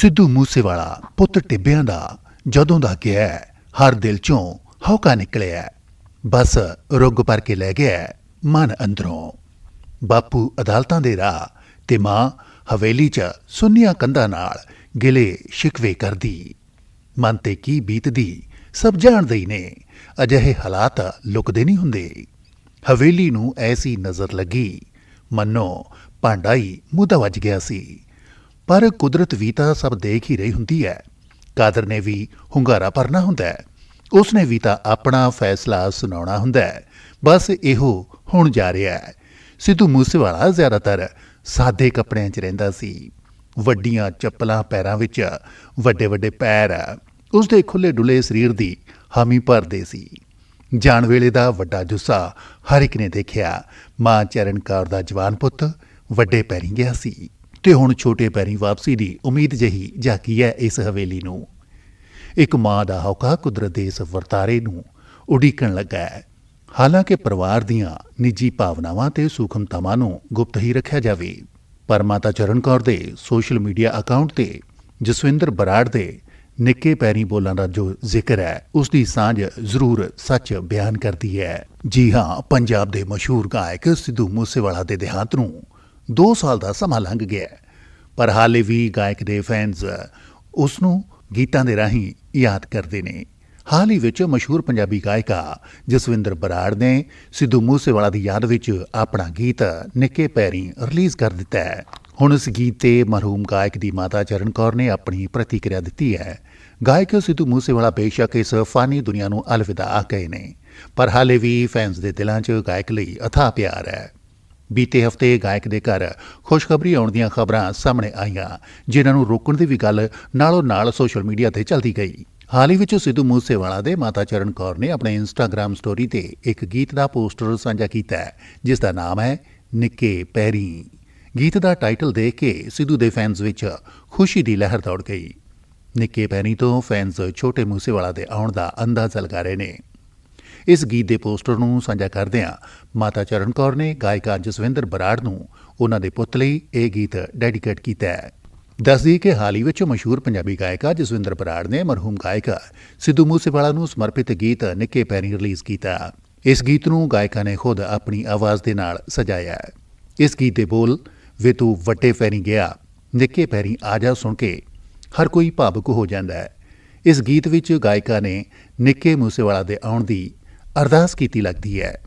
ਸਿੱਧੂ ਮੂਸੇਵਾਲਾ ਪੁੱਤ ਟਿੱਬਿਆਂ ਦਾ ਜਦੋਂ ਦਾ ਗਿਆ ਹਰ ਦਿਲ ਚੋਂ ਹੌਕਾ ਨਿਕਲਿਆ ਬਸ ਰੁੱਗ ਭਰ ਕੇ ਲੈ ਗਿਆ ਮਨ ਅੰਦਰੋਂ। ਬਾਪੂ ਅਦਾਲਤਾਂ ਦੇ ਰਾਹ ਤੇ ਮਾਂ ਹਵੇਲੀ 'ਚ ਸੁੰਨੀਆਂ ਕੰਧਾਂ ਨਾਲ ਗਿਲੇ ਸ਼ਿਕਵੇ ਕਰਦੀ। ਮਨ ਤੇ ਕੀ ਬੀਤਦੀ, ਸਭ ਜਾਣਦੇ ਹੀ ਨੇ, ਅਜਿਹੇ ਹਾਲਾਤ ਲੁਕਦੇ ਨਹੀਂ ਹੁੰਦੇ। ਹਵੇਲੀ ਨੂੰ ਐਸੀ ਨਜ਼ਰ ਲੱਗੀ, ਮੰਨੋ ਭਾਂਡਾ ਹੀ ਮੁੱਦਾ ਵੱਜ ਗਿਆ ਸੀ। ਪਰ ਕੁਦਰਤ ਵੀ ਤਾਂ ਸਭ ਦੇਖ ਹੀ ਰਹੀ ਹੁੰਦੀ ਹੈ। ਕਾਦਰ ਨੇ ਵੀ ਹੁੰਗਾਰਾ ਭਰਨਾ ਹੁੰਦਾ ਹੈ। ਉਸਨੇ ਵੀ ਤਾਂ ਆਪਣਾ ਫੈਸਲਾ ਸੁਣਾਉਣਾ ਹੁੰਦਾ ਹੈ। ਬਸ ਇਹੋ ਹੁਣ ਜਾ ਰਿਹਾ ਹੈ। ਸਿੱਧੂ ਮੂਸੇਵਾਲਾ ਜ਼ਿਆਦਾਤਰ ਸਾਦੇ ਕੱਪੜਿਆਂ 'ਚ ਰਹਿੰਦਾ ਸੀ। ਵੱਡੀਆਂ ਚੱਪਲਾਂ ਪੈਰਾਂ ਵਿੱਚ ਵੱਡੇ ਵੱਡੇ ਪੈਰ ਉਸਦੇ ਖੁੱਲੇ ਡੁੱਲੇ ਸਰੀਰ ਦੀ ਹਾਮੀ ਭਰਦੇ ਸੀ। ਜਾਣ ਵੇਲੇ ਦਾ ਵੱਡਾ ਜੁੱਸਾ ਹਰ ਇੱਕ ਨੇ ਦੇਖਿਆ। ਮਾਂ ਚਰਨ ਕੌਰ ਦਾ ਜਵਾਨ ਪੁੱਤ ਵੱਡੇ ਪੈਰੀ ਗਿਆ ਸੀ। ਤੇ ਹੁਣ ਛੋਟੇ ਪੈਰੀ ਵਾਪਸੀ ਦੀ ਉਮੀਦ ਜਹੀ ਜਾਗੀ ਹੈ ਇਸ ਹਵੇਲੀ ਨੂੰ। ਇੱਕ ਮਾਂ ਦਾ ਹੌਕਾ ਕੁਦਰਤ ਦੇ ਇਸ ਵਰਤਾਰੇ ਨੂੰ ਉਡੀਕਣ ਲੱਗਾ ਹੈ ਹਾਲਾਂਕਿ ਪਰਿਵਾਰ ਦੀਆਂ ਨਿੱਜੀ ਭਾਵਨਾਵਾਂ ਤੇ ਸੂਖਮਤਾਵਾਂ ਨੂੰ ਗੁਪਤ ਹੀ ਰੱਖਿਆ ਜਾਵੇ, ਪਰ ਮਾਤਾ ਚਰਨ ਕੌਰ ਦੇ ਸੋਸ਼ਲ ਮੀਡੀਆ ਅਕਾਊਂਟ ਤੇ ਜਸਵਿੰਦਰ ਬਰਾੜ ਦੇ ਨਿੱਕੇ ਪੈਰੀ ਬੋਲਾਂ ਦਾ ਜੋ ਜ਼ਿਕਰ ਹੈ ਉਸ ਦੀ ਸਾਂਝ ਜ਼ਰੂਰ ਸੱਚ ਬਿਆਨ ਕਰਦੀ ਹੈ ਜੀ ਹਾਂ, ਪੰਜਾਬ ਦੇ ਮਸ਼ਹੂਰ ਗਾਇਕ ਸਿੱਧੂ ਮੂਸੇਵਾਲਾ ਦੇ ਦੇਹਾਂਤ ਨੂੰ 2 ਸਾਲ ਦਾ ਸਮਾਂ ਲੰਘ ਗਿਆ ਪਰ ਹਾਲੇ ਵੀ ਗਾਇਕ ਦੇ ਫੈਨਸ ਉਸ ਨੂੰ ਗੀਤਾਂ ਦੇ ਰਾਹੀਂ ਯਾਦ ਕਰਦੇ ਨੇ। ਹਾਲ ਹੀ ਵਿੱਚ ਮਸ਼ਹੂਰ ਪੰਜਾਬੀ ਗਾਇਕਾ ਜਸਵਿੰਦਰ ਬਰਾੜ ਨੇ ਸਿੱਧੂ ਮੂਸੇਵਾਲਾ ਦੀ ਯਾਦ ਵਿੱਚ ਆਪਣਾ ਗੀਤ ਨਿੱਕੇ ਪੈਰੀ ਰਿਲੀਜ਼ ਕਰ ਦਿੱਤਾ ਹੈ। ਹੁਣ ਇਸ ਗੀਤ ਤੇ ਮਰਹੂਮ ਗਾਇਕ ਦੀ ਮਾਤਾ ਚਰਨ ਕੌਰ ਨੇ ਆਪਣੀ ਪ੍ਰਤੀਕਿਰਿਆ ਦਿੱਤੀ ਹੈ। ਗਾਇਕ ਸਿੱਧੂ ਮੂਸੇਵਾਲਾ ਬੇਸ਼ੱਕ ਇਸ ਫਾਨੀ ਦੁਨੀਆ ਨੂੰ ਅਲਵਿਦਾ ਆ ਗਏ ਨੇ। ਪਰ ਹਾਲੇ ਵੀ ਫੈਨਸ ਦੇ ਦਿਲਾਂ 'ਚ ਗਾਇਕ ਲਈ ਅਥਾਹ ਪਿਆਰ ਹੈ। ਬੀਤੇ ਹਫ਼ਤੇ ਗਾਇਕ ਦੇ ਘਰ ਖੁਸ਼ਖਬਰੀ ਆਉਣ ਦੀਆਂ ਖਬਰਾਂ ਸਾਹਮਣੇ ਆਈਆਂ, ਜਿਨ੍ਹਾਂ ਨੂੰ ਰੋਕਣ ਦੀ ਵੀ ਗੱਲ ਨਾਲੋਂ ਨਾਲ ਸੋਸ਼ਲ ਮੀਡੀਆ ਤੇ ਚੱਲਦੀ ਗਈ। ਹਾਲ ਹੀ ਵਿੱਚ ਸਿੱਧੂ ਮੂਸੇਵਾਲਾ ਦੇ ਮਾਤਾ ਚਰਨ ਕੌਰ ਨੇ ਆਪਣੇ ਇੰਸਟਾਗ੍ਰam ਸਟੋਰੀ ਤੇ ਇੱਕ ਗੀਤ ਦਾ ਪੋਸਟਰ ਸਾਂਝਾ ਕੀਤਾ ਜਿਸ ਦਾ ਨਾਮ ਹੈ ਨਿੱਕੇ ਪੈਰੀ। ਗੀਤ ਦਾ ਟਾਈਟਲ ਦੇਖ ਕੇ ਸਿੱਧੂ ਦੇ ਫੈਨਸ ਵਿੱਚ ਖੁਸ਼ੀ ਦੀ ਲਹਿਰ ਦੌੜ ਗਈ। ਨਿੱਕੇ ਪੈਰੀ ਤੋਂ ਫੈਨਸ ਛੋਟੇ ਮੂਸੇਵਾਲਾ ਦੇ ਆਉਣ ਦਾ ਅੰਦਾਜ਼ਾ ਲਗਾ ਰਹੇ ਨੇ। ਇਸ ਗੀਤ ਦੇ ਪੋਸਟਰ ਨੂੰ ਸਾਂਝਾ ਕਰਦਿਆਂ ਮਾਤਾ ਚਰਨ ਕੌਰ ਨੇ ਗਾਇਕਾ ਜਸਵਿੰਦਰ ਬਰਾੜ ਨੂੰ ਉਹਨਾਂ ਦੇ ਪੁੱਤ ਲਈ ਇਹ ਗੀਤ ਡੈਡੀਕੇਟ ਕੀਤਾ ਹੈ। ਦੱਸਦੀ ਕਿ ਹਾਲ ਹੀ ਵਿੱਚ ਮਸ਼ਹੂਰ ਪੰਜਾਬੀ ਗਾਇਕਾ ਜਸਵਿੰਦਰ ਬਰਾੜ ਨੇ ਮਰਹੂਮ ਗਾਇਕਾ ਸਿੱਧੂ ਮੂਸੇਵਾਲਾ ਨੂੰ ਸਮਰਪਿਤ ਗੀਤ ਨਿੱਕੇ ਪੈਰੀ ਰਿਲੀਜ਼ ਕੀਤਾ। ਇਸ ਗੀਤ ਨੂੰ ਗਾਇਕਾ ਨੇ ਖੁਦ ਆਪਣੀ ਆਵਾਜ਼ ਦੇ ਨਾਲ ਸਜਾਇਆ ਇਸ ਗੀਤ ਦੇ ਬੋਲ, ਵੇ ਤੂੰ ਵੱਡੇ ਪੈਰੀ ਗਿਆ, ਨਿੱਕੇ ਪੈਰੀ ਆ ਜਾ ਸੁਣ ਕੇ ਹਰ ਕੋਈ ਭਾਵੁਕ ਹੋ ਜਾਂਦਾ ਹੈ। ਇਸ ਗੀਤ ਵਿੱਚ ਗਾਇਕਾ ਨੇ ਨਿੱਕੇ ਮੂਸੇਵਾਲਾ ਦੇ ਆਉਣ ਦੀ ਅਰਦਾਸ ਕੀਤੀ ਲੱਗਦੀ ਹੈ।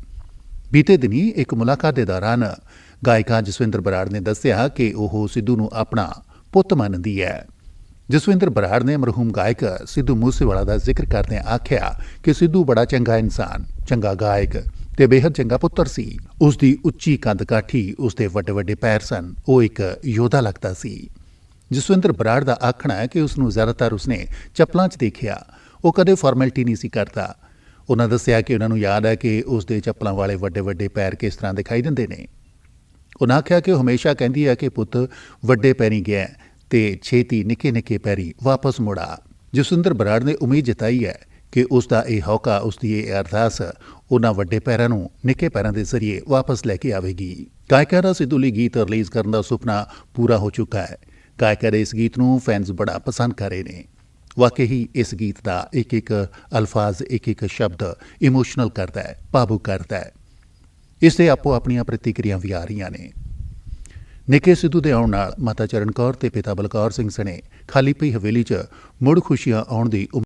ਬੀਤੇ ਦਿਨੀ ਇੱਕ ਮੁਲਾਕਾਤ ਦੇ ਦੌਰਾਨ ਗਾਇਕਾ ਜਸਵਿੰਦਰ ਬਰਾੜ ਨੇ ਦੱਸਿਆ ਕਿ ਉਹ ਸਿੱਧੂ ਨੂੰ ਆਪਣਾ ਪੁੱਤ ਮੰਨਦੀ ਹੈ। ਜਸਵਿੰਦਰ ਬਰਾੜ ਨੇ ਮਰਹੂਮ ਗਾਇਕ ਸਿੱਧੂ ਮੂਸੇਵਾਲਾ ਦਾ ਜ਼ਿਕਰ ਕਰਦਿਆਂ ਆਖਿਆ ਕਿ ਸਿੱਧੂ ਬੜਾ ਚੰਗਾ ਇਨਸਾਨ, ਚੰਗਾ ਗਾਇਕ ਤੇ ਬੇਹੱਦ ਚੰਗਾ ਪੁੱਤਰ ਸੀ। ਉਸ ਦੀ ਉੱਚੀ ਕੰਧ ਕਾਠੀ ਉਸ ਦੇ ਵੱਡੇ ਵੱਡੇ ਪੈਰ ਸਨ, ਉਹ ਇੱਕ ਯੋਧਾ ਲੱਗਦਾ ਸੀ। ਜਸਵਿੰਦਰ ਬਰਾੜ ਦਾ ਆਖਣਾ ਹੈ ਕਿ ਉਸ ਨੂੰ ਜ਼ਿਆਦਾਤਰ ਉਸਨੇ ਚੱਪਲਾਂ 'ਚ ਦੇਖਿਆ। ਉਹ ਕਦੇ ਫਾਰਮੈਲਿਟੀ ਨਹੀਂ ਸੀ ਕਰਦਾ। ਉਹਨਾਂ ਦੱਸਿਆ ਕਿ ਉਹਨਾਂ ਨੂੰ ਯਾਦ ਹੈ ਕਿ ਉਸ ਦੇ ਚੱਪਲਾਂ ਵਾਲੇ ਵੱਡੇ ਵੱਡੇ ਪੈਰ ਕਿਸ ਤਰ੍ਹਾਂ ਦਿਖਾਈ ਦਿੰਦੇ ਨੇ। ਉਹਨਾਂ ਆਖਿਆ ਕਿ ਉਹ ਹਮੇਸ਼ਾ ਕਹਿੰਦੀ ਹੈ ਕਿ ਪੁੱਤ ਵੱਡੇ ਪੈਰੀ ਗਿਆ ਤੇ ਛੇਤੀ ਨਿੱਕੇ ਨਿੱਕੇ ਪੈਰੀ ਵਾਪਸ ਮੁੜਾ। ਜਸਵਿੰਦਰ ਬਰਾੜ ਨੇ ਉਮੀਦ ਜਤਾਈ ਹੈ ਕਿ ਉਸ ਦਾ ਇਹ ਹੌਕਾ, ਉਸ ਦੀ ਇਹ ਅਰਦਾਸ ਉਹਨਾਂ ਵੱਡੇ ਪੈਰਾਂ ਨੂੰ ਨਿੱਕੇ ਪੈਰਾਂ ਦੇ ਜ਼ਰੀਏ ਵਾਪਸ ਲੈ ਕੇ ਆਵੇਗੀ। ਗਾਇਕਾ ਦਾ ਸਿੱਧੂ ਲਈ ਗੀਤ ਰਿਲੀਜ਼ ਕਰਨ ਦਾ ਸੁਪਨਾ ਪੂਰਾ ਹੋ ਚੁੱਕਾ ਹੈ। ਗਾਇਕਾ ਦੇ ਇਸ ਗੀਤ ਨੂੰ ਫੈਨਸ ਬੜਾ ਪਸੰਦ ਕਰ ਰਹੇ ਨੇ। ਵਾਕਈ ਹੀ ਇਸ ਗੀਤ ਦਾ ਇੱਕ ਇੱਕ ਅਲਫਾਜ਼ ਇੱਕ ਇੱਕ ਸ਼ਬਦ ਇਮੋਸ਼ਨਲ ਕਰਦਾ ਹੈ, ਭਾਵੁਕ ਕਰਦਾ ਹੈ। ਇਸ 'ਤੇ ਆਪੋ ਆਪਣੀਆਂ ਪ੍ਰਤੀਕਿਰਿਆ ਵੀ ਆ ਰਹੀਆਂ ਨੇ। ਨਿੱਕੇ ਸਿੱਧੂ ਦੇ ਆਉਣ ਨਾਲ ਮਾਤਾ ਚਰਨ ਕੌਰ ਤੇ ਪਿਤਾ ਬਲਕੌਰ ਸਿੰਘ ਸਣੇ ਖਾਲੀ ਪਈ ਹਵੇਲੀ 'ਚ ਮੁੜ ਖੁਸ਼ੀਆਂ ਆਉਣ ਦੀ